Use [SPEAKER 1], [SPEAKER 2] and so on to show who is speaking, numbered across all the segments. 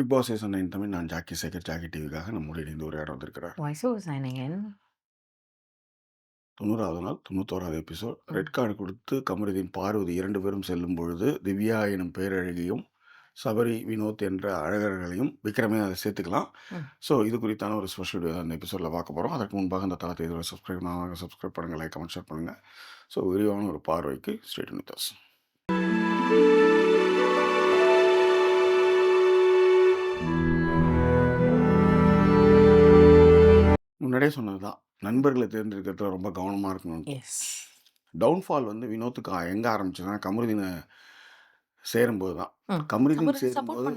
[SPEAKER 1] Big Boss season 9 Tamil நான் Jackie Sekar Jackie டிவிக்காக நம்முடைய இணைந்து உரையாட வந்திருக்கிறார்.
[SPEAKER 2] Voice over.
[SPEAKER 1] 90வது நாள் 91வது எபிசோட். ரெட் கார்டு கொடுத்து கமருதீன், பார்வதி 2 பேரும் செல்லும் பொழுது, திவ்யா எனும் பேரழகியும், சபரி, வினோத் என்ற அழகர்களையும் விக்ரமையும் அதை சேர்த்துக்கலாம். ஸோ இது குறித்தான ஒரு ஸ்பெஷல் வீடியோ இந்த எபிசோடில் பார்க்க போகிறோம். அதற்கு முன்பாக இந்த தளத்தை இதுவரை சப்ஸ்கிரைப் பண்ணாதவங்க சப்ஸ்கிரைப் பண்ணுங்கள், லைக், கமெண்ட், ஷேர் பண்ணுங்கள். ஸோ விரிவான ஒரு பார்வைக்கு ஸ்ட்ரெயிட் வித் அஸ். முன்னாடியே சொன்னது தான். நண்பர்களை தேர்ந்தெடுக்கிறதுல ரொம்ப கவனமா இருக்கணும்னு.
[SPEAKER 2] எஸ்.
[SPEAKER 1] டவுன்ஃபால் வந்து வினோத்துக்கு எங்க ஆரம்பிச்சதுன்னா, கமருதீன சேரும்போது தான். கமருதீன் சேரும்போது.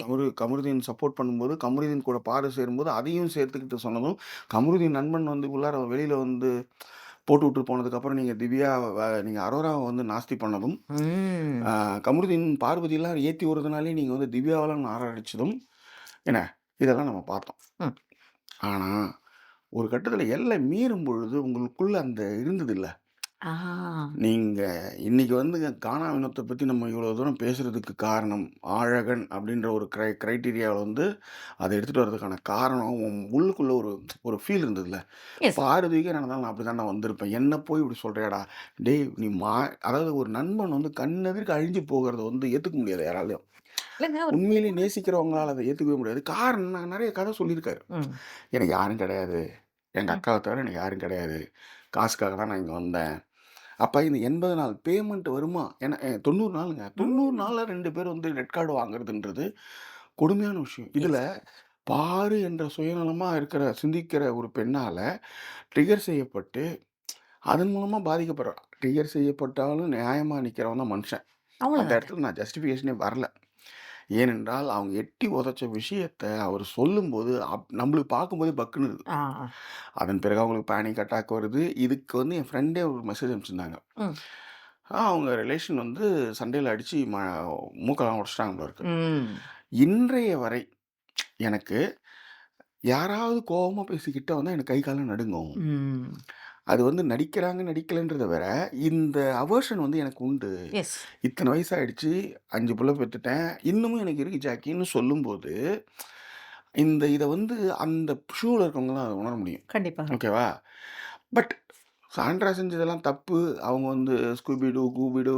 [SPEAKER 1] கமரு கமருதீன் சப்போர்ட் பண்ணும்போது, கமருதீன் கூட பாரு சேரும்போது, அதையும் சேர்த்துக்கிட்டு சொன்னதும், கமருதீன் நண்பன் வந்து உள்ளார வெளியில வந்து போட்டு விட்டு போனதுக்கப்புறம், நீங்க திவ்யா வ நீங்க அரோராவ வந்து நாஸ்தி பண்ணதும், கமருதீன் பார்வதிலாம் ஏத்தி விடுறதுனாலே நீங்க வந்து திவ்யாவெல்லாம் நாராடிச்சதும், என்ன இதெல்லாம் நம்ம பார்த்தோம்.
[SPEAKER 2] ம்.
[SPEAKER 1] ஒரு கட்டத்தில எல்லை மீறும் பொழுது உங்களுக்குள்ள அந்த இருந்ததுல்ல.
[SPEAKER 2] ஆ.
[SPEAKER 1] நீங்க இன்னைக்கு வந்துங்க கானா வினோத்த பத்தி நம்ம இவ்வளோ தூரம் பேசுறதுக்கு காரணம், ஆழகன் அப்படின்ற ஒரு கிரை கிரைட்டீரியாவுல வந்து அத எடுத்துட்டு வரதுக்கான காரணம், உள்ளுக்குள்ள ஒரு ஒரு ஃபீல் இருந்ததுல்ல. என்ன நடந்தாலும் நான் அப்படி தான்டா வந்திருப்பேன். என்ன போய் இப்படி சொல்றியேடா? டேய் நீ மா அதாவது ஒரு நண்பன் வந்து கண்ணெதிர்க்க அழிஞ்சு போகுறத வந்து ஏத்துக்க முடியாது யாராலயும்.
[SPEAKER 2] இல்லங்க ஒரு
[SPEAKER 1] உண்மையிலேயே நேசிக்கிறவங்களால அத ஏத்துக்கவே முடியாது. காரணம் நான் நெறைய கதை சொல்லியிருக்காரு. எனக்கு யாரும் கிடையாது. எங்க
[SPEAKER 2] ம்.
[SPEAKER 1] அக்காவ தவிர எனக்கு யாரும் கிடையாது. காசுக்காக தான் நான் இங்க வந்தேன். அப்ப இந்த 80 நாள் பேமெண்ட் வருமா? ஏன்னா 90 நாளுங்க. 90
[SPEAKER 2] ம்.
[SPEAKER 1] நாள்ல 2 பேர் வந்து ரெட் கார்டு வாங்குறதுன்றது கொடுமையான விஷயம். இதுல. பாரு என்ற சுயநலமா இருக்கிற சிந்திக்கிற ஒரு பெண்ணால ட்ரிகர் செய்யப்பட்டு, அதன் மூலமா பாதிக்கப்படுறா. ட்ரிகர் செய்யப்பட்டாலும் நியாயமா நிக்கிறவன் தான் மனுஷன். அந்த. இடத்துல நான் ஜஸ்டிஃபிகேஷனே வரல. ஏனென்றால், அவங்க எட்டி உதைச்ச விஷயத்த அவர் சொல்லும்போது, அப் நம்மளுக்கு பார்க்கும்போதே பக்குன்னு இருக்கு. அதன் பிறகு அவங்களுக்கு பேனிக் அட்டாக் வருது. இதுக்கு வந்து என் ஃப்ரெண்டே ஒரு மெசேஜ் அனுப்பிச்சிருந்தாங்க. அவங்க ரிலேஷன் வந்து சண்டையில அடிச்சு ம மூக்கெல்லாம் உடைச்சிட்டாங்க போல இருக்கு. இன்றைய வரை எனக்கு யாராவது கோவமா பேசி கிட்ட வந்தா எனக்கு கை கால்லாம் நடுங்கும். அது வந்து நடிக்கிறாங்க, நடிக்கலன்றத விட, இந்த அவர்ஷன் வந்து எனக்கு உண்டு.
[SPEAKER 2] எஸ்.
[SPEAKER 1] இத்தன வயசாயிடுச்சு, 5 புள்ள பெத்துட்டேன். இன்னமும் எனக்கு இருக்கு ஜாக்கின்னு சொல்லும்போது, இந்த இத வந்து அந்த ஷூல இருக்கவங்கலாம் அத உணர முடியும்.
[SPEAKER 2] கண்டிப்பா.
[SPEAKER 1] ஓகேவா? பட் சாண்ட்ரா செஞ்சதெல்லாம் தப்பு. அவங்க வந்து ஸ்கூபி டூ, கூபி டூ,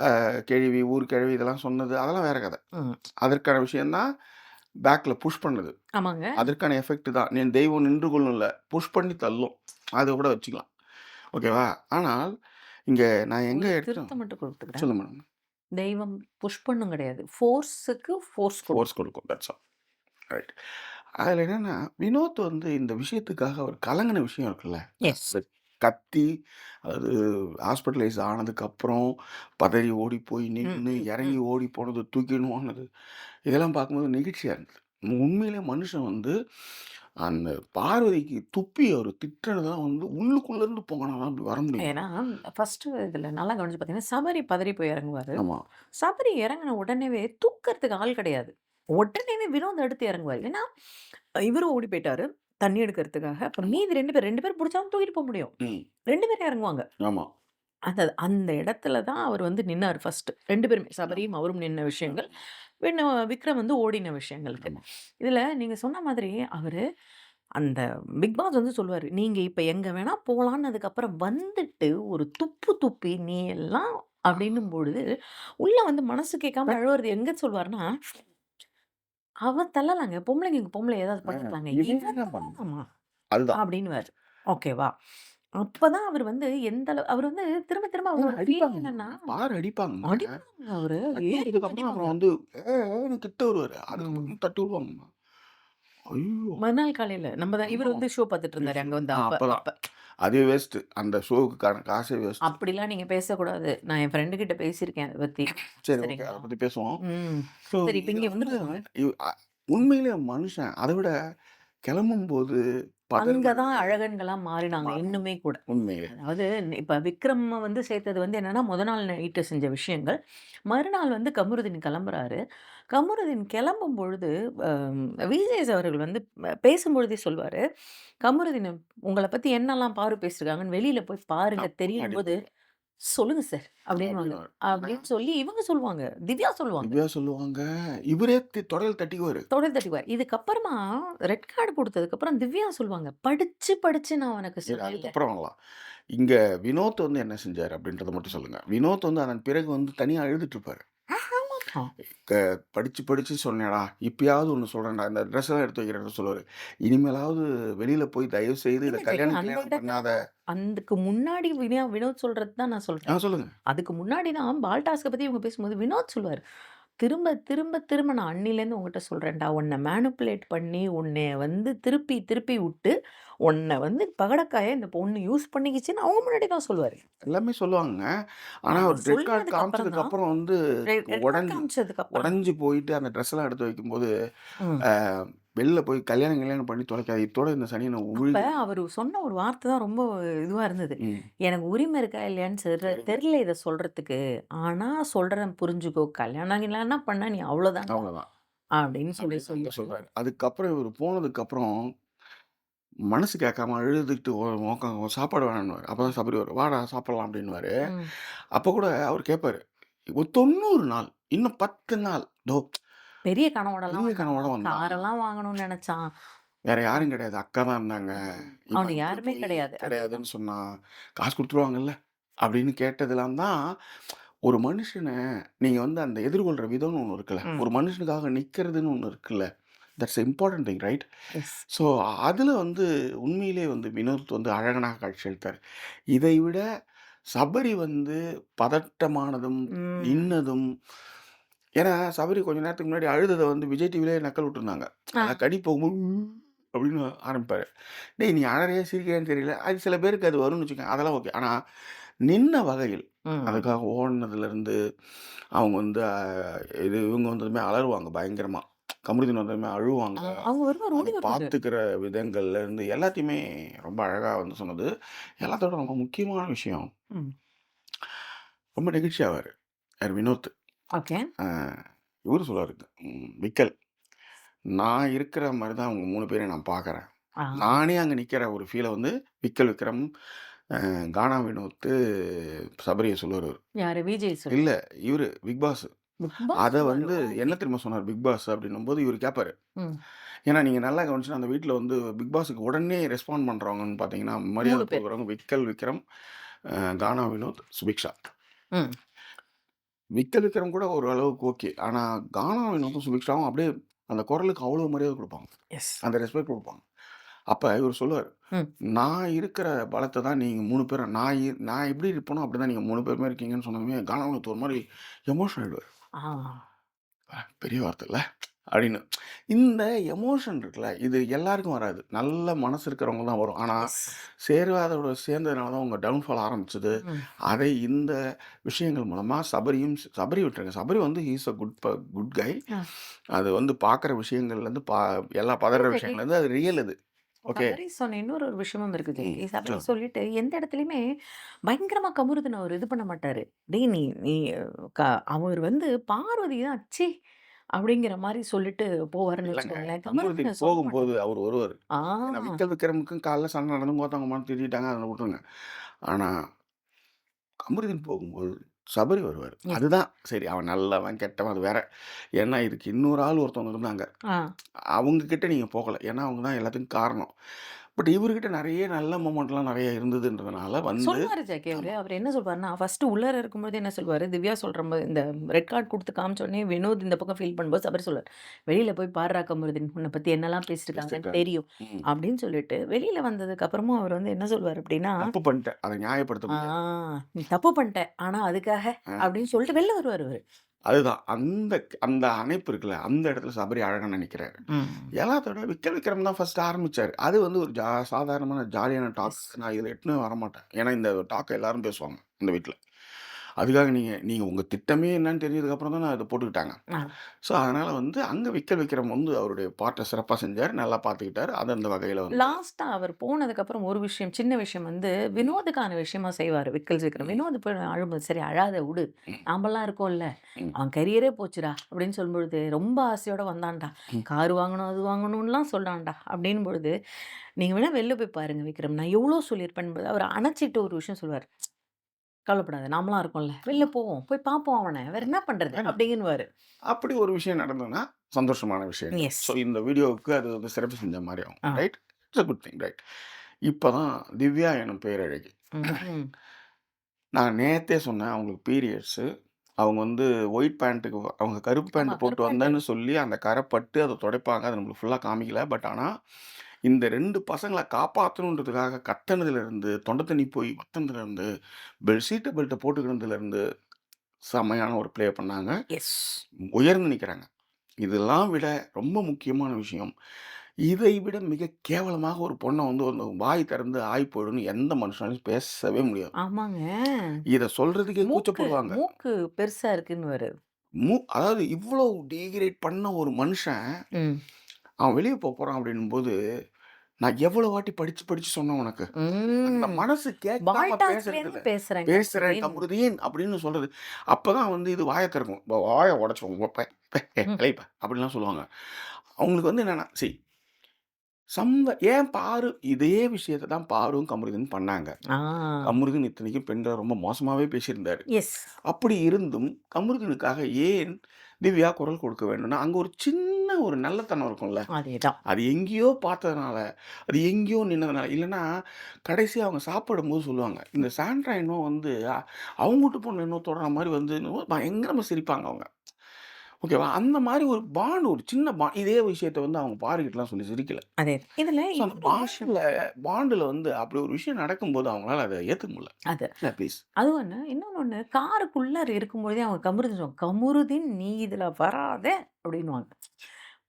[SPEAKER 1] அ கேழ்வி, ஊர் கிழவி இதெல்லாம் சொன்னது, அதெல்லாம் வேற கத. அதற்கான விஷயம் தான் பேக்ல புஷ் பண்ணது.
[SPEAKER 2] ஆமாங்க.
[SPEAKER 1] அதற்கான எஃபெக்ட் தான். நீ தெய்வம் நின்று கொள்ளும்ல. புஷ் பண்ணி தள்ளும். அத கூட வச்சுக்கலாம். ஓகேவா? ஆனால், இங்க நான் எங்க
[SPEAKER 2] ஒரு திருத்தம் மட்டும் கொடுத்துக்கிறேன்.
[SPEAKER 1] சொல்லுங்க மேடம்.
[SPEAKER 2] தெய்வம் புஷ் பண்ணும் கிடையாது. ஃபோர்ஸுக்கு ஃபோர்ஸ்.
[SPEAKER 1] ஃபோர்ஸ் கொடுக்கும். That's all. ரைட். அதுல என்னன்னா, வினோத் வந்து இந்த விஷயத்துக்காக அவர் கலங்கின விஷயம் இருக்குல்ல.
[SPEAKER 2] எஸ்.
[SPEAKER 1] அது கத்தி, அதாவது ஹாஸ்பிட்டலைஸ் ஆனதுக்கப்புறம் பதறி ஓடி போய்
[SPEAKER 2] ம்,
[SPEAKER 1] இறங்கி. ஓடி போனது, தூக்கின்னு இதெல்லாம் பார்க்கும்போது நெகிழ்ச்சியா இருந்தது. உண்மையிலே மனுஷன் வந்து அந்த பார்வதிக்கு துப்பி அவரு திட்டுனதெல்லாம் வந்து உள்ளுக்குள்ள இருந்து போனா தான் அப்படி வர முடியும்.
[SPEAKER 2] ஏன்னா, ஃபர்ஸ்ட்டு இதில நல்லா கவனிச்சு பார்த்தீங்கன்னா, சபரி பதறி போய் இறங்குவாரு.
[SPEAKER 1] ஆமா.
[SPEAKER 2] சபரி இறங்குன உடனேவே தூக்கறதுக்கு ஆள் கிடையாது. உடனேவே வினோத் அடுத்து இறங்குவாரு. ஏன்னா, இவரும் ஓடி போயிட்டாரு. தண்ணி எடுக்கிறதுக்காக. அப்புறம் மீதி 2 பேர் 2 பேர் புடிச்சாலும் தூக்கிட்டு போ முடியும்.
[SPEAKER 1] ம்.
[SPEAKER 2] 2 பேரும் இறங்குவாங்க.
[SPEAKER 1] ஆமா.
[SPEAKER 2] அந்த அந்த இடத்துல தான் அவர் வந்து நின்னாரு ஃபர்ஸ்ட்டு. 2 பேருமே. சபரியும் அவரும் நின்ன விஷயங்கள். வினோ விக்ரம் வந்து ஓடின விஷயங்களுக்கு. இதில நீங்க சொன்ன மாதிரி அவரு அந்த பிக் பாஸ் வந்து சொல்லுவாரு. நீங்க இப்ப எங்க வேணா போலான்னதுக்கப்புறம் வந்துட்டு ஒரு துப்பு துப்பி நீ எல்லாம் அப்படின்னும் பொழுது, உள்ள வந்து மனசு கேட்காம அழுவுறது எங்க சொல்வாருன்னா, அவ தள்ளலாங்க. பொம்பளைங்களுக்கு பொம்பளை ஏதாவது
[SPEAKER 1] ஆ
[SPEAKER 2] பண்ணிக்கலாங்க.
[SPEAKER 1] இவன்
[SPEAKER 2] இவ
[SPEAKER 1] என்ன பண்ணான்?
[SPEAKER 2] தள்ளலாமா?
[SPEAKER 1] அதுதான்.
[SPEAKER 2] அப்படின்னுவாரு. ஓகேவா? அப்பதான் அவர் வந்து எந்த அளவு அவர் வந்து திரும்ப திரும்ப
[SPEAKER 1] அவங்க
[SPEAKER 2] அவரோட ஃபீல்
[SPEAKER 1] அடிப்பாங்க.
[SPEAKER 2] என்னன்னா,
[SPEAKER 1] பாரு.
[SPEAKER 2] அடிப்பாங்க அவரு. ஏறி
[SPEAKER 1] அடிச்சதுக்கு அப்புறம் அப்புறம்
[SPEAKER 2] அடிப்பாங்க.
[SPEAKER 1] வந்து ஏன்னு கிட்ட வருவாரு.
[SPEAKER 2] ம்.
[SPEAKER 1] அதுக்கப்புறம் தட்டி விடுவாங்கம்மா. ஐயோ!
[SPEAKER 2] மறுநாள் காலையில நம்ம தான் இவரு
[SPEAKER 1] ஆமா.
[SPEAKER 2] வந்து ஷோ பார்த்துட்டு இருந்தாரு அங்க வந்து
[SPEAKER 1] ஆ
[SPEAKER 2] அப்ப
[SPEAKER 1] அப்பதான்.
[SPEAKER 2] அப்ப.
[SPEAKER 1] அதே வேஸ்ட்டு. அந்த ஷோவுக்கான காசே வேஸ்ட்.
[SPEAKER 2] அப்படிலாம் நீங்க பேசக்கூடாது. நான் என் ஃப்ரெண்டு கிட்ட பேசியிருக்கேன் அத பத்தி.
[SPEAKER 1] சரி ஓகே. அத பத்தி பேசுவோம்.
[SPEAKER 2] சரி இப்ப இங்க
[SPEAKER 1] வந்து உண்மையிலேயே மனுஷன் அத விட கிளம்பும்போது
[SPEAKER 2] அங்க
[SPEAKER 1] பதறுனது
[SPEAKER 2] தான் அழகன்களா மாறினாங்க. இன்னுமே கூட.
[SPEAKER 1] உண்மையிலே.
[SPEAKER 2] அதாவது இப்ப விக்ரம வந்து சேர்த்தது வந்து என்னன்னா, மொத நாள் நைட்டு செஞ்ச விஷயங்கள். மறுநாள் வந்து கமருதீன் கிளம்புறாரு. கமருதீன் கிளம்பும் பொழுது விஜேஸ் அவர்கள் வந்து பேசும்பொழுதே சொல்வாரு. கமருதீன் உங்கள பத்தி என்னலாம் பாரு பேசியிருக்காங்கன்னு வெளியில போய் பாருங்க தெரியும்போது,
[SPEAKER 1] போயிடும்.
[SPEAKER 2] சொல்லுங்க சார்.
[SPEAKER 1] ஆனா
[SPEAKER 2] அப்படின்னு சொல்லி இவங்க சொல்லுவாங்க. திவ்யா சொல்லுவாங்க.
[SPEAKER 1] திவ்யா சொல்லுவாங்க. இவரே தொடல் தட்டிக்குவாரு.
[SPEAKER 2] தொடர் தட்டிக்குவார். இதுக்கப்புறமா ரெட் கார்டு குடுத்ததுக்கப்புறம் திவ்யா சொல்லுவாங்க. படிச்சு, படிச்சு நான் சொன்னேன்ல.
[SPEAKER 1] அதுக்கப்புறம். இங்க வினோத் வந்து என்ன செஞ்சாரு அப்படின்றத மட்டும் சொல்லுங்க. வினோத் வந்து அதன் பிறகு வந்து தனியா அழுதுட்டு இருப்பாரு. படிச்சு, படிச்சு சொன்னேன்டா, இப்பயாவது ஒண்ணு சொல்றேன்டா. இந்த ட்ரெஸ் எல்லாம் எடுத்து வைக்கிறேன்னு சொல்லுவாரு. இனிமேலாவது வெளியில போய் தயவு செய்து
[SPEAKER 2] ஜெகன்
[SPEAKER 1] கல்யாணம் பண்ணாத.
[SPEAKER 2] அதுக்கு முன்னாடி வினோ வினோத் சொல்றது தான் நான் சொல்றேன்.
[SPEAKER 1] சொல்லுங்க.
[SPEAKER 2] அதுக்கு முன்னாடி தான் பால் டாஸ்க்க பத்தி இவங்க பேசும்போது வினோத் சொல்லுவாரு. திரும்ப, திரும்ப, திரும்ப நான் அன்னிலேருந்து உன்கிட்ட சொல்றேன்டா. உன்ன மேனிபுலேட் பண்ணி, உன்னைய வந்து திருப்பி, திருப்பி விட்டு, உன்ன வந்து பகடக்காயா இந்த பொண்ணு யூஸ் பண்ணிக்கிச்சுன்னு அவங்க முன்னாடி தான் சொல்லுவாரு.
[SPEAKER 1] எல்லாமே சொல்லுவாங்கங்க. ஆனா
[SPEAKER 2] அத
[SPEAKER 1] ஒரு ரெட் கார்ட் காமிச்சதுக்கு அப்புறம் வந்து உடைஞ்சு
[SPEAKER 2] காமிச்சதுக்கு
[SPEAKER 1] உடைஞ்சு போயிட்டு அந்த ட்ரெஸ் எல்லாம் எடுத்து வைக்கும்போது, வெளில போய் கல்யாணம் கில்யாணம் பண்ணி தொலைக்காத. இத்தோட இந்த சனியன
[SPEAKER 2] அப்ப
[SPEAKER 1] உழுகு.
[SPEAKER 2] அவரு சொன்ன ஒரு வார்த்தை தான் ரொம்ப இதுவா இருந்தது. எனக்கு உரிமை இருக்கா இல்லையான்னு. தெரியல இத சொல்றதுக்கு. ஆனா சொல்றேன் புரிஞ்சுக்கோ. கல்யாணம் கில்யாணம் பண்ணா நீ அவ்வளோதான்டா.
[SPEAKER 1] அவ்வளோதான்.
[SPEAKER 2] அப்படின்னு சொல்லி சொல்லுவாரு.
[SPEAKER 1] சொல்றாரு. அதுக்கப்புறம் இவரு போனதுக்கப்புறம் மனசு கேட்காம அழுதுட்டு ஒ உக்காந்து சாப்பாடு வேணான்னுவாரு. அப்பதான் சபரி வருவாரு. வாடா சாப்பிடலாம் அப்படின்னுவாரு.
[SPEAKER 2] ம்.
[SPEAKER 1] அப்ப கூட அவரு கேட்பாரு. ஒரு 90 நாள், இன்னும் 10 நாள். தோ
[SPEAKER 2] பெரிய கனவோடலாம்
[SPEAKER 1] பெரிய. கனவோட வந்தான்.
[SPEAKER 2] காரெல்லாம் வாங்கணும்னு நெனச்சான்.
[SPEAKER 1] வேற. யாரும் கிடையாது. அக்கா தான் இருந்தாங்க.
[SPEAKER 2] அவனுக்கு
[SPEAKER 1] இப்படி
[SPEAKER 2] யாருமே கிடையாது.
[SPEAKER 1] கிடையாதுன்னு சொன்னா, காசு குடுத்துருவாங்கல்ல. அப்படின்னு கேட்டதெல்லாம் தான் ஒரு மனுஷன நீங்க வந்து அந்த எதிர்கொள்ற விதம்னு ஒண்ணு இருக்குல்ல.
[SPEAKER 2] ம்.
[SPEAKER 1] ஒரு மனுஷனுக்காக நிக்கிறதுன்னு ஒண்ணு இருக்குல்ல. That's important thing right? So அதுல வந்து உண்மையிலேயே வந்து வினோத் வந்து அழகனாக காட்சியளித்தாரு. இதை விட சபரி வந்து பதட்டமானதும்,
[SPEAKER 2] ம்.
[SPEAKER 1] நின்னதும் ஏன்னா சபரி கொஞ்ச நேரத்துக்கு முன்னாடி அழுதத வந்து விஜய் டிவிலயே நக்கல் விட்டுருந்தாங்க.
[SPEAKER 2] ஆ.
[SPEAKER 1] அத கடி போகும்போது அப்படின்னு ஆரம்பிப்பாரு. டேய் நீ அழறியா சிரிக்கிறியான்னு தெரியல. அது சில பேருக்கு அது வரும்னு வச்சுக்கோங்க. அதெல்லாம் ஓகே. ஆனா நின்ன வகையில்
[SPEAKER 2] ம்.
[SPEAKER 1] அதுக்காக ஓடுனதுலருந்து அவங்க வந்து இது இவங்க வந்ததுமே அலறுவாங்க பயங்கரமா. கமருதீன் வந்ததுமே அழுவாங்க.
[SPEAKER 2] அவங்க வருவாரு,
[SPEAKER 1] அத
[SPEAKER 2] ஓடி வருவாரு.
[SPEAKER 1] பார்த்துக்கிற விதங்கள்ல இருந்து எல்லாத்தையுமே ரொம்ப அழகா வந்து சொன்னது. எல்லாத்தோட ரொம்ப முக்கியமான விஷயம்.
[SPEAKER 2] ம்.
[SPEAKER 1] ரொம்ப நெகிழ்ச்சியாவாரு. யாரு வினோத்.
[SPEAKER 2] ஓகே.
[SPEAKER 1] இவரு சொல்லுவாரு. ம் விக்கல். நான் இருக்கிற மாரி தான் அவங்க 3 பேரையும் நான் பார்க்குறேன். நானே அங்க நிக்கிற ஒரு ஃபீல வந்து விக்கல் விக்ரம், கானா வினோத்து, சபரிய சொல்லுவாரு.
[SPEAKER 2] யாரு விஜய்
[SPEAKER 1] இல்ல. இவரு பிக் பாஸ். அத. வந்து. என்ன தெரியுமா சொன்னாரு பிக் பாஸ் அப்படின்னும்போது இவரு கேட்பாரு. ஏன்னா நீங்க நல்லா கவனிச்சா அந்த வீட்ல வந்து பிக் பாஸ்க்கு உடனே ரெஸ்பாண்ட் பண்றவங்கன்னு பார்த்தீங்கன்னா,
[SPEAKER 2] 3
[SPEAKER 1] மரியாதை
[SPEAKER 2] பேர்.
[SPEAKER 1] குடுக்குறவங்க விக்கல் விக்ரம், கானா வினோத், சுபிக்ஷா.
[SPEAKER 2] ம்.
[SPEAKER 1] விக்கல் விக்ரம் கூட ஒரு அளவுக்கு ஓகே. ஆனா கானா வினோத்தும், சுபிக்ஷாவும் அப்படியே அந்த குரலுக்கு அவ்வளோ மரியாதை குடுப்பாங்க.
[SPEAKER 2] எஸ்.
[SPEAKER 1] அந்த ரெஸ்பெக்ட் குடுப்பாங்க. அப்ப இவரு சொல்லுவாரு.
[SPEAKER 2] ம்.
[SPEAKER 1] நான் இருக்கிற பலத்த தான் நீங்க 3 பேரும் நான் இ நான் எப்படி இருப்பேனோ அப்படிதான் நீங்க 3 பேருமே இருக்கீங்கன்னு சொன்னதுமே கானா வினோத் ஒரு மாரி எமோஷனல் ஆயிடுவாரு.
[SPEAKER 2] ஆ.
[SPEAKER 1] அ பெரிய வார்த்தை இல்ல? அப்படின்னு. இந்த எமோஷன் இருக்குல்ல, இது எல்லாருக்கும் வராது. நல்ல மனசு இருக்கிறவங்களுக்கு தான் வரும். ஆனா
[SPEAKER 2] எஸ்.
[SPEAKER 1] சேருவாதோட சேர்ந்ததுனால தான் உங்க டவுன்ஃபால் ஆரம்பிச்சது. அதை இந்த விஷயங்கள் மூலமா சபரியும் சபரி விட்டுருங்க. சபரி வந்து ஹி இஸ் அ குட் ப குட் கை. அது வந்து பார்க்குற விஷயங்கள்லேருந்து பா எல்லா பதற. விஷயங்கள்லேருந்து அது ரியல் அது. ஓகே.
[SPEAKER 2] சொன்ன இன்னொரு ஒரு விஷயமும் இருக்கு
[SPEAKER 1] ம்.
[SPEAKER 2] ஜெகி. சபரி
[SPEAKER 1] சொல்லுங்க.
[SPEAKER 2] சொல்லிட்டு எந்த இடத்துலயுமே பயங்கரமா கமுருதன அவரு இது பண்ண மாட்டாரு. டேய் நீ நீ க அவர் வந்து பார்வதி தான் ச்சீ! அப்படிங்கிற மாரி சொல்லிட்டு போவாருன்னு
[SPEAKER 1] இல்லங்க.
[SPEAKER 2] வச்சுக்கோங்களேன்.
[SPEAKER 1] கமருதீன்
[SPEAKER 2] கமருதீன சொல்ல
[SPEAKER 1] போகும்போது. அவரு வருவாரு.
[SPEAKER 2] ஆ.
[SPEAKER 1] ஏன்னா விக்கல் விக்ரமுக்கும் காலைல சண்டை நடந்து கோத்தங்கம்மான்னு திட்டிட்டாங்க. அத விட்டுருங்க. ஆனா கமருதீன் போகும்போது சபரி வருவாரு.
[SPEAKER 2] எஸ்.
[SPEAKER 1] அதுதான் சரி அவன் நல்லவன், கெட்டவன் அது வேற. ஏன்னா இதுக்கு இன்னொரு ஆள் ஒருத்தவங்க இருந்தாங்க.
[SPEAKER 2] ஆ.
[SPEAKER 1] அவங்க கிட்ட நீங்க போகல. ஏன்னா அவங்க தான் எல்லாத்துக்கும் காரணம். பட் இவர்கிட்ட நெறைய நல்ல மொமெண்ட்லாம் நெறைய இருந்ததுன்றதுனால வந்து
[SPEAKER 2] சொல்லுவாரு ஜாக்கி அவரு. அவரு என்ன சொல்வாருன்னா, ஃபர்ஸ்ட்டு உள்ளார இருக்கும்போது என்ன சொல்வாரு, திவ்யா சொல்றம்போது இந்த ரெட் கார்ட் குடுத்து காமிச்ச உடனே வினோத் இந்த பக்கம் ஃபீல் பண்ணும்போது சபரி சொல்லுவாரு. "வெளியில போய் பார்றா கமருதீன். உன்ன பத்தி என்னலாம் பேசியிருக்காங்கன்னு
[SPEAKER 1] பேசியிருக்காங்க.
[SPEAKER 2] தெரியும்." அப்படின்னு சொல்லிட்டு வெளியில வந்ததுக்கு அப்புறமும் அவர் வந்து என்ன சொல்வாரு அப்படின்னா,
[SPEAKER 1] தப்பு பண்ணிட்டேன். அத நியாயப்படுத்த
[SPEAKER 2] ஆ
[SPEAKER 1] முடியாது.
[SPEAKER 2] "நீ தப்பு பண்ணிட்ட. ஆனா அதுக்காக". அப்படின்னு சொல்லிட்டு வெளில வருவாரு அவரு.
[SPEAKER 1] அதுதான். அந்த அந்த அணைப்பு இருக்குல்ல, அந்த இடத்துல சபரி அழகா நினைக்கிறாரு. எல்லாத்தோட விக்கல் விக்ரம் தான் ஃபர்ஸ்ட்டு ஆரம்பிச்சாரு. அது வந்து ஒரு ஜா சாதாரணமான ஜாலியான டாக்.
[SPEAKER 2] எஸ்.
[SPEAKER 1] நான் இதில எட்டுன்னு வரமாட்டேன். ஏன்னா இந்த டாக்க எல்லாரும் பேசுவாங்க, இந்த வீட்ல. அதுக்காக நீங்க நீங்க உங்க திட்டமே என்னன்னு தெரிஞ்சதுக்கப்புறம் தானே அத போட்டுக்கிட்டாங்க. ஸோ, அதனால வந்து அங்க விக்கல் விக்ரம் வந்து அவருடைய பார்ட்ட சிறப்பா செஞ்சாரு. நல்லா பார்த்துக்கிட்டாரு. அது அந்த வகையில வந்து
[SPEAKER 2] லாஸ்ட்டா அவர் போனதுக்கப்புறம் ஒரு விஷயம், சின்ன விஷயம் வந்து வினோதுக்கான விஷயமா செய்வாரு விக்கல் விக்ரம். வினோத் போய் அழும்போது, "சரி அழாத உடு.
[SPEAKER 1] ம்.
[SPEAKER 2] நாமலாம் இருக்கோம்ல. அவன் கரியரே போச்சுடா" அப்படின்னு சொல்லும்பொழுது, "ரொம்ப ஆசையோட வந்தான்டா. கார் வாங்கணும், அது வாங்கணும்லாம் சொல்றான்டா." அப்படின்னும் பொழுது, நீங்க வேணா வெளில போய் பாருங்க விக்ரம். நான் எவ்வளோ சொல்லியிருப்பேன்பது அவர அணைச்சிட்டு ஒரு விஷயம் சொல்லுவாரு. கவலைப்படாத நாமலாம் இருக்கோம்ல. வெளில போவோம். போய் பார்ப்போம் அவன. வேற என்ன பண்றது?
[SPEAKER 1] வேணாம்.
[SPEAKER 2] அப்படிங்குன்னுவாரு.
[SPEAKER 1] அப்படி ஒரு விஷயம் நடந்ததுன்னா, சந்தோஷமான விஷயம். ஸோ இந்த வீடியோவுக்கு அது வந்து சிறப்பு செஞ்ச மாரி ஆகும். Right? It's a good thing right. இப்ப தான் திவ்யா எனும் பேரழகி. நான் நேத்தே சொன்னேன் அவங்களுக்கு பீரியட்ஸு. அவங்க வந்து ஒயிட் பேண்ட்டுக்கு அவங்க கருப்பு. பேண்ட் போட்டு. வந்தேன்னு சொல்லி அந்த கரை பட்டு அத துடைப்பாங்க. அது நம்மளுக்கு ஃபுல்லா காமிக்கல. பட் ஆனா, இந்த 2 பசங்கள காப்பாத்தணுன்றதுக்காக கத்துனதுலருந்து, தொண்ட தண்ணி போய் வத்துனதுலருந்து, பெல் சீட்ட பெல்ட்ட போட்டுக்கினதுலருந்து, செம்மையான ஒரு ப்ளே பண்ணாங்க.
[SPEAKER 2] எஸ்.
[SPEAKER 1] உயர்ந்து நிக்கிறாங்க. இதெல்லாம் விட ரொம்ப முக்கியமான விஷயம், இதை விட மிக கேவலமாக ஒரு பொண்ண வந்து ஒரு வாய் திறந்து ஆய் போயிடும்னு எந்த மனுஷனாலயும் பேசவே முடியாது.
[SPEAKER 2] ஆமாங்க.
[SPEAKER 1] இத சொல்றதுக்கே கூச்சப்படுவாங்க.
[SPEAKER 2] மூக்கு பெருசா இருக்குன்னுவாரு.
[SPEAKER 1] மூ அதாவது இவ்வளோ டீகிரேட் பண்ண ஒரு மனுஷன். அவன் வெளிய போப்போறான் அப்படின்னும்போது, நான் எவ்வளோ வாட்டி படிச்சு படிச்சு சொன்னேன் உனக்கு. அந்த. மனசு கேட்காம.
[SPEAKER 2] பேசுறேன்
[SPEAKER 1] பேசுறேன்
[SPEAKER 2] கமருதீன்.
[SPEAKER 1] கமருதீன் அப்படின்னு சொல்றது. அப்பதான் வந்து இது வாய திறக்கும். வாய உடைச்சுரும். பெ பெ ஏய்
[SPEAKER 2] ம்.
[SPEAKER 1] கிளவிப்ப அப்படிலாம் சொல்லுவாங்க. அவங்களுக்கு வந்து என்னன்னா, சி சம்ப ஏன் பாரு இதே விஷயத்த தான் பாரும், கமருதீனும் பண்ணாங்க. கமருதீன் இத்தனைக்கும் பெண்கள ரொம்ப மோசமாவே பேசியிருந்தாரு. அப்படி இருந்தும் கமருதீனுக்காக ஏன் திவ்யா குரல் கொடுக்க வேண்டும்னா, அங்க ஒரு சின்ன ஒரு நல்லத்தனம் இருக்கும்ல.
[SPEAKER 2] அதேதான்.
[SPEAKER 1] அது எங்கேயோ பார்த்ததுனால, அது எங்கேயோ நின்னதுனால, இல்லன்னா கடைசியா அவங்க சாப்பிடும்போது சொல்லுவாங்க. இந்த சாண்ட்ரா வந்து அவங்க வூட்டு பொண்ணு என்னமோ தொடர மாரி வந்து என்னமோ பயங்கரமா சிரிப்பாங்க அவங்க. ஓகேவா? அந்த மாரி ஒரு பாண்ட் ஒரு சின்ன பா இதே விஷயத்த வந்து அவங்க பாருகிட்டலாம் சொல்லி சிரிக்கல.
[SPEAKER 2] அதே. இதுல
[SPEAKER 1] அந்த. பாண்ட்ல வந்து அப்படி ஒரு விஷயம் நடக்கும்போது அவங்களால அத ஏத்துக்க முடியல.
[SPEAKER 2] அது.
[SPEAKER 1] ப்ளீஸ்.
[SPEAKER 2] அது ஒண்ணு. இன்னொன்னு ஒண்ணு காருக்குள்ளார இருக்கும்பொழுதே அவங்க சொல்லுவாங்க. "கமருதீன் நீ இதுல வராத" அப்படின்னுவாங்க.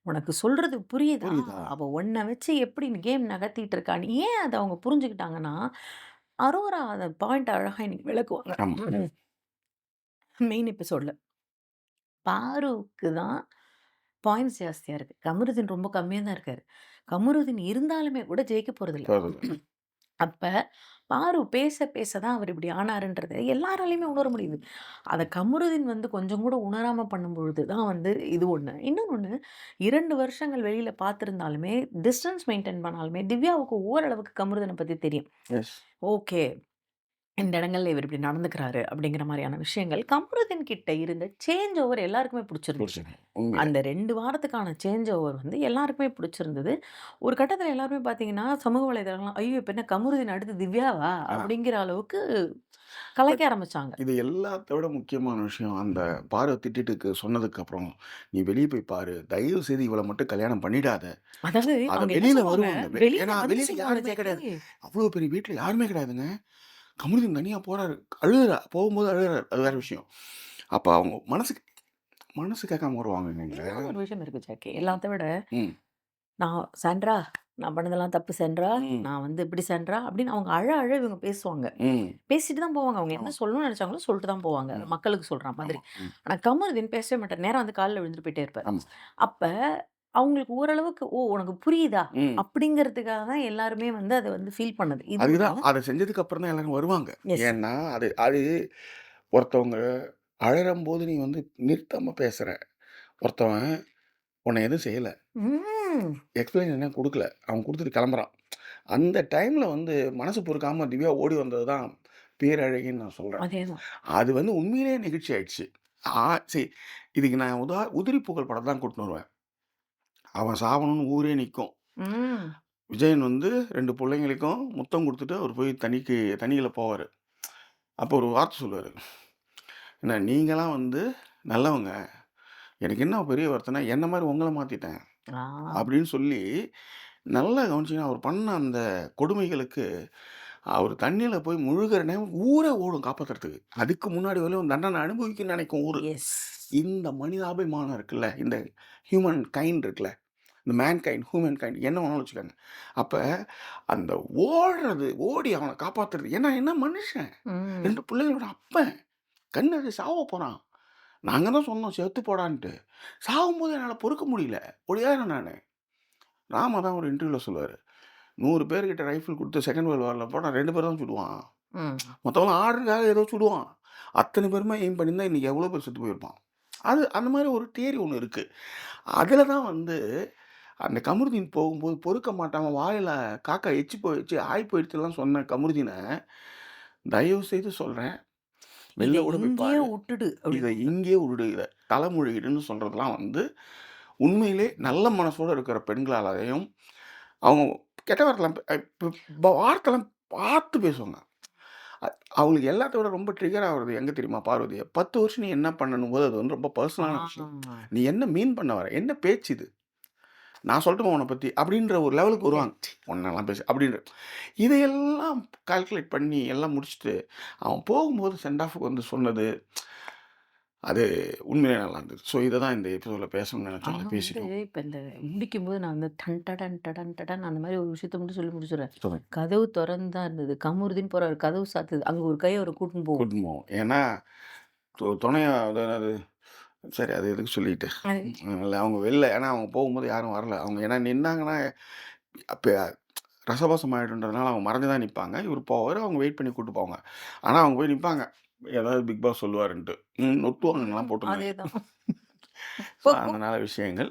[SPEAKER 2] "உனக்கு சொல்றது புரியுதா?
[SPEAKER 1] புரியுதா?
[SPEAKER 2] அவ உன்ன வச்சு எப்படி கேம் நகர்த்திட்டு இருக்கான்னு" ஏன் அத அவங்க புரிஞ்சுக்கிட்டாங்கன்னா, அரோரா அந்த பாயிண்ட் அழகா இன்னைக்கு விளக்குவாங்க. மெயின் எபிசோட்ல. பாருக்கு தான் பாயிண்ட்ஸ் ஜாஸ்தியா இருக்கு. கமருதீன் ரொம்ப கம்மியா தான் இருக்காரு. கமருதீன் இருந்தாலுமே கூட ஜெயிக்க போறதில்ல. அப்ப பாரு பேச பேச தான் அவர் இப்படி ஆனாருன்றத எல்லாராலயுமே உணர முடியுது. அத கமருதீன் வந்து கொஞ்சம் கூட உணராம பண்ணும்பொழுது தான் வந்து இது ஒண்ணு. இன்னொன்னு 2 வருஷங்கள் வெளியில பார்த்திருந்தாலுமே, டிஸ்டன்ஸ் மெயின்டெயின் பண்ணாலுமே, திவ்யாவுக்கு ஓரளவுக்கு கமருதீன பத்தி தெரியும். ஓகே. இந்த இடங்கள்ல இவர் இப்படி நடந்துக்கிறாரு அப்படிங்கிற மாரியான விஷயங்கள் கமருதீன் கிட்ட இருந்த சேஞ்ச் ஓவர் எல்லாருக்குமே பிடிச்சிருந்துச்சு. அந்த 2 வாரத்துக்கான சேஞ்ச் ஓவர் வந்து எல்லாருக்குமே பிடிச்சிருந்தது. ஒரு கட்டத்தில எல்லாருமே பார்த்தீங்கன்னா, சமூக வலைதளங்கள்லாம் "ஐயோ! இப்ப என்ன கமருதீன் அடுத்து திவ்யாவா?" அப்படிங்கிற அளவுக்கு
[SPEAKER 1] பட்
[SPEAKER 2] கலாய்க்க ஆரம்பிச்சாங்க.
[SPEAKER 1] இது எல்லாத்த விட முக்கியமான விஷயம், அந்த பாரு திட்டிட்டுக்கு சொன்னதுக்கு அப்புறம், "நீ வெளிய போய் பாரு. தயவு செய்து இவள மட்டும் கல்யாணம் பண்ணிடாத."
[SPEAKER 2] அதாவது
[SPEAKER 1] வெளியில வருவாங்க. ஏன்னா வெளியில யாருமே. கிடையாது. அவ்வளோ பெரிய வீட்ல யாருமே கிடையாதுங்க. கமருதீன் தனியா போறாரு. அழுகுறா. போகும்போது அழுகுறாரு. அது வேற விஷயம். அப்ப அவங்க மனசுக்கு மனசு கேட்காம.
[SPEAKER 2] இன்னொரு ஒரு விஷயம் இருக்கு ஜாக்கி. எல்லாத்த விட. "நான் சாண்ட்ரா, நான் பண்ணதெல்லாம் தப்பு.
[SPEAKER 1] ம்.
[SPEAKER 2] நான் வந்து இப்படி சாண்ட்ரா" அப்படின்னு அவங்க அழ அழ இவங்க பேசுவாங்க. பேசிட்டு தான் போவாங்க. அவங்க என்ன. சொல்லணும்னு நெனச்சாங்களோ சொல்லிட்டு தான் போவாங்க. மக்களுக்கு சொல்ற மாதிரி.
[SPEAKER 1] ஆமா. ம்.
[SPEAKER 2] ஆனா கமருதீன் பேசவே மாட்டார். நேரா வந்து கால்ல விழுந்துட்டு போயிட்டே இருப்பாரு. அப்ப அவங்களுக்கு ஓரளவுக்கு, "ஓ! உனக்கு புரியுதா?"
[SPEAKER 1] ம்.
[SPEAKER 2] அப்படிங்கிறதுக்காக தான் எல்லாருமே வந்து அத வந்து ஃபீல் பண்ணது. இது
[SPEAKER 1] அதுதான். அத செஞ்சதுக்கு அப்புறம் தான் எல்லாரும் வருவாங்க.
[SPEAKER 2] எஸ்.
[SPEAKER 1] ஏன்னா, அது அது ஒருத்தவங்க அழறம்போது நீ வந்து நிறுத்தாம பேசுற. ஒருத்தவன் உன்ன எதுவும் செய்யல.
[SPEAKER 2] ம்.
[SPEAKER 1] எக்ஸ்ப்ளனேஷனே குடுக்கல. அவன் குடுத்துட்டு கிளம்புறான். அந்த டைம்ல வந்து மனசு பொறுக்காம திவ்யா ஓடி வந்தது தான் பேரழகின்னு நான் சொல்றேன். அது வந்து உண்மையிலேயே நெகிழ்ச்சி ஆயிடுச்சு. ஆ சரி இதுக்கு நான் உதா உதிரி பூக்கள் படம் தான் கூட்டின்னு வருவேன். அவன் சாவணும்னு ஊரே நிக்கும்.
[SPEAKER 2] ம்.
[SPEAKER 1] விஜயன் வந்து 2 புள்ளைங்களுக்கும் முத்தம் குடுத்துட்டு அவர் போய் தண்ணிக்கு தண்ணிக்குள்ள போவாரு. அப்போ ஒரு வார்த்தை சொல்லுவாரு. "என்ன நீங்கலாம் வந்து நல்லவங்க. எனக்கு என்ன பெரிய வருத்தம்னா, என்ன மாரி உங்கள மாத்திட்டேன்."
[SPEAKER 2] ஆ.
[SPEAKER 1] அப்படின்னு சொல்லி நல்லா கவனிச்சீங்கன்னா, அவர் பண்ண அந்த கொடுமைகளுக்கு அவர் தண்ணீல போய் முழுகுற நேரம் ஊரே ஓடும் காப்பாத்துறதுக்கு. அதுக்கு முன்னாடி வரையும் தண்டனை அனுபவிக்கணும்னு நெனைக்கும் ஊரு. இந்த மனிதாபிமானம் இருக்குல்ல, இந்த ஹியூமன் கைண்ட் இருக்குல்ல, இந்த மேன் கைண்ட், ஹியூமன் கைண்ட் என்ன வேணாலும் வச்சுக்கோங்க. அப்ப அந்த ஓடுறது, ஓடி அவன காப்பாத்துறது ஏன்னா என்ன மனுஷன். 2 பிள்ளைங்களோட அப்பன். கண்ணெதிர சாவ போறான். நாங்க தான் சொன்னோம் செத்து போடான்ட்டு. சாகும்போது என்னால பொறுக்க முடியல. ஒடியாறேன் நானு. ராமா தான் ஒரு இன்டர்வியூல சொல்லுவாரு. 100 பேர்கிட்ட ரைஃபிள் குடுத்து செகண்ட் வேர்ல்ட் வார்ல போனா 2 பேர் தான் சுடுவான்.
[SPEAKER 2] ம்.
[SPEAKER 1] மத்தவன்லாம் ஆர்டருக்காக ஏதோ சுடுவான். அத்தன பேருமே எய்ம் பண்ணியிருந்தா இன்னைக்கு எவ்வளோ பேர் செத்து போயிருப்பான். அது அந்த மாரி ஒரு தியரி ஒண்ணு இருக்கு. அதுல தான் வந்து அந்த கமருதீன் போகும்போது பொறுக்க மாட்டாம வாயில காக்கா எச்சி போயிடுச்சு, ஆய் போயிடுச்சுலாம் சொன்ன கமருதீன, தயவு செய்து சொல்றேன்.
[SPEAKER 2] இத
[SPEAKER 1] வெளில கூட
[SPEAKER 2] இங்கேயே
[SPEAKER 1] பாரு.
[SPEAKER 2] உட்டுடு
[SPEAKER 1] இத. இங்கேயே விடு இத. தலைமொழியிடுன்னு சொல்றதெல்லாம் வந்து உண்மையிலே நல்ல மனசோட இருக்கிற பெண்களாலயும் அவங்க கெட்ட வார்த்தைலாம் இப்ப வார்த்தைலாம் பார்த்து பேசுவாங்க. அவங்களுக்கு எல்லாத்த விட ரொம்ப ட்ரிகர் ஆகுறது எங்க தெரியுமா பார்வதி? 10 வருஷம் நீ என்ன பண்ணணும்போது அது வந்து ரொம்ப பர்சனலான விஷயம். நீ என்ன மீன் பண்ண வர? என்ன பேச்சு இது? நான் சொல்லட்டுமா உன்ன பத்தி? அப்படின்ற ஒரு லெவலுக்கு வருவாங்க. உன்னலாம் பேச அப்படின்ற இதையெல்லாம் கால்குலேட் பண்ணி எல்லாம் முடிச்சுட்டு, அவன் போகும்போது சென்ட் ஆஃப்க்கு வந்து சொன்னது, அது உண்மையிலே நல்லா இருந்தது. ஸோ இத தான் இந்த எபிசோட்ல பேசணும்னு நெனச்சோம். பேசிட்டோம்.
[SPEAKER 2] இப்ப இந்த முடிக்கும்போது நான் வந்து டன் டடன் டடன் டடன் அந்த மாரி ஒரு விஷயத்த மட்டும் சொல்லி முடிச்சுடுறேன். கதவு தொறந்து தான் இருந்தது. கமுருதின்னு போறாரு. கதவு சாத்துது. அங்க ஒரு கை அவர கூட்டின்னு போகும்.
[SPEAKER 1] கூட்டின்னு போவோம். ஏன்னா, தொ துணையா அது அது சரி அது எதுக்கு சொல்லிட்டு.
[SPEAKER 2] அது
[SPEAKER 1] இல்ல அவங்க வெளில ஏன்னா அவங்க போகும்போது யாரும் வரல. அவங்க ஏன்னா நின்னாங்கன்னா, அப்ப ரசபாசம் ஆயிடுன்றதுனால அவங்க மறைஞ்சு தான் நிப்பாங்க. இவரு போவாரு. அவங்க வெயிட் பண்ணி கூட்டு போவாங்க. ஆனா அவங்க போய் நிப்பாங்க. ஏதாவது பிக் பாஸ் சொல்லுவாருன்ட்டு. ம் நொட்டுவாங்கலாம் போட்டிருந்தாங்க.
[SPEAKER 2] அதேதான்.
[SPEAKER 1] ஸோ அந்த நல்ல விஷயங்கள்.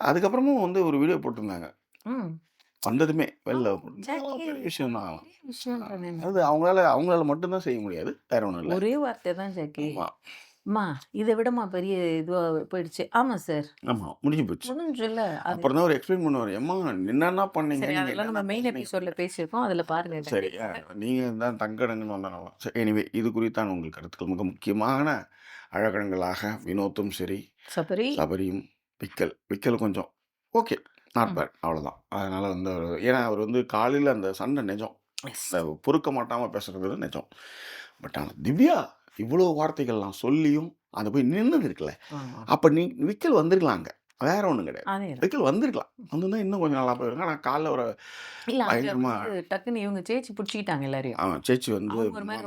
[SPEAKER 1] அதுக்கப்புறமும் வந்து ஒரு வீடியோ போட்டிருந்தாங்க.
[SPEAKER 2] ம்.
[SPEAKER 1] வந்ததுமே வெளில
[SPEAKER 2] ஆமா.
[SPEAKER 1] அதெல்லாம்
[SPEAKER 2] ஜாக்கி
[SPEAKER 1] பெரிய விஷயம் தான்.
[SPEAKER 2] பெரிய.
[SPEAKER 1] அது அவங்களால அவங்களால மட்டும் தான் செய்ய முடியாது. வேற ஒண்ணும் இல்ல.
[SPEAKER 2] ஒரே வார்த்தை தான் ஜாக்கி.
[SPEAKER 1] ஆமா.
[SPEAKER 2] அம்மா இத விடமா பெரிய இதுவா போயிடுச்சு. ஆமா சார்.
[SPEAKER 1] ஆமா. முடிஞ்சு போச்சு.
[SPEAKER 2] முடிஞ்சுல்ல. அது
[SPEAKER 1] அப்புறம் தான் அவரு எக்ஸ்பிளைன் பண்ணுவாரு. எம்மா என்னென்ன பண்ணீங்க?
[SPEAKER 2] சரி
[SPEAKER 1] நீங்க
[SPEAKER 2] அதெல்லாம் நம்ம
[SPEAKER 1] என்னென்ன
[SPEAKER 2] மெயின்
[SPEAKER 1] பேசுனீங்க?
[SPEAKER 2] எபிசோட்ல பேசியிருக்கோம். அதுல பாருங்க
[SPEAKER 1] சரி.
[SPEAKER 2] ஜாக்கி.
[SPEAKER 1] அ நீங்க தான் தங்கடங்கன்னு வந்தனால. சரி எனிவே இது குறித்தான உங்கள் கருத்துக்கள் மிக முக்கியமான அழகன்களாக வினோத்தும் சரி,
[SPEAKER 2] சபரி.
[SPEAKER 1] சபரியும், விக்கல். விக்கல் கொஞ்சம் ஓகே. நாட்
[SPEAKER 2] ம்.
[SPEAKER 1] பேட் அவ்வளோதான். அதனால வந்து அவரு ஏன்னா அவரு வந்து காலையில அந்த சண்டை நெஜம். பொறுக்க மாட்டாம பேசுறது நெஜம். பட் ஆனா திவ்யா இவ்வளோ வார்த்தைகள்லாம் சொல்லியும், அது போய் நின்னது இருக்குல்ல. அப்ப நீ விக்கல் வந்திருக்கலாம் அங்க. வேற ஒண்ணும் கிடையாது. விக்கல் வந்திருக்கலாம். வந்திருந்தா இன்னும் கொஞ்சம் நல்லா போயிருக்கும். ஆனா காலைல ஒரு பயங்கரமா
[SPEAKER 2] டக்குன்னு இவங்க சேச்சி புடிச்சுக்கிட்டாங்க எல்லாரையும்.
[SPEAKER 1] ஆ சேச்சி வந்து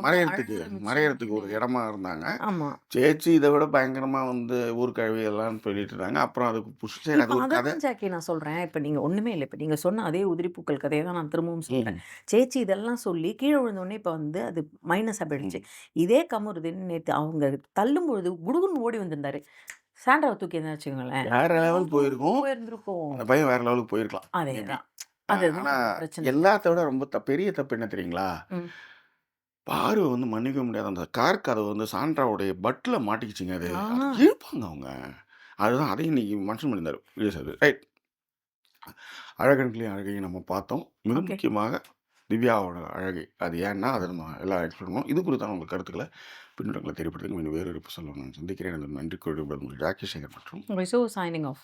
[SPEAKER 1] மறையறதுக்கு மறையறதுக்கு ஒரு இடமா இருந்தாங்க.
[SPEAKER 2] ஆமா.
[SPEAKER 1] சேச்சி இத விட பயங்கரமா வந்து ஊர்க்கழுவி எல்லாம் சொல்லிட்டு இருந்தாங்க. அப்புறம் அதுக்கு புஷ் சரி
[SPEAKER 2] இப்ப
[SPEAKER 1] அது ஒரு கதை.
[SPEAKER 2] ஜாக்கி நான் சொல்றேன். இப்ப நீங்க ஒண்ணுமே இல்ல. இப்ப நீங்க சொன்ன அதே உதிரிப்பூக்கள் கதைய தான் நான் திரும்பவும் சொல்றேன்.
[SPEAKER 1] ம்.
[SPEAKER 2] சேச்சி இதெல்லாம் சொல்லி கீழ விழுந்தோனே இப்ப வந்து அது மைனஸா போயிடுச்சு.
[SPEAKER 1] ம்.
[SPEAKER 2] இதே கமருதீன் நேத்து அவங்க தள்ளும்பொழுது குடுகுடுன்னு ஓடி வந்திருந்தாரு. சாண்ட்ராவ தூக்கி இருந்தா வச்சுக்கோங்களேன்.
[SPEAKER 1] வேற லெவல் போயிருக்கும்.
[SPEAKER 2] போயிருந்திருக்கும்.
[SPEAKER 1] அந்த பையன் வேற லெவலுக்கு போயிருக்கலாம்.
[SPEAKER 2] அதேதான்.
[SPEAKER 1] அ
[SPEAKER 2] அதுதான்
[SPEAKER 1] ஆனா
[SPEAKER 2] பிரச்சனை.
[SPEAKER 1] எல்லாத்த விட ரொம்ப த பெரிய தப்பு என்ன தெரியுங்களா?
[SPEAKER 2] ம்.
[SPEAKER 1] பாரு வந்து மன்னிக்க முடியாத அந்த கார் கதவு வந்து சாண்ட்ராவுடைய பட்ல மாட்டிக்கிச்சுங்க அது. இழுப்பாங்க அவங்க. அதுதான் அதையும் இன்னைக்கு மென்ஷன் பண்ணியிருந்தாரு. வீடியோஸ் அது. ரைட். அழகன்களையும் அழகையும் நம்ம பார்த்தோம். மிக. முக்கியமாக திவ்யாவோட அழகை. அது ஏன்னா அதை நம்ம எல்லாம் எக்ஸ்பிளைன் பண்ணுவோம் இது குறித்தான உங்கள் கருத்துக்களை பின்னூட்டங்கள தெரியப்படுத்துங்க. இன்னும் ஒரு எபிசோட்ல நான் சந்திக்கிறேன். நன்றி கூறி விடைபெறுவது உங்கள் ஜாக்கி சேகர் மற்றும்
[SPEAKER 2] சைனிங் ஆஃப்.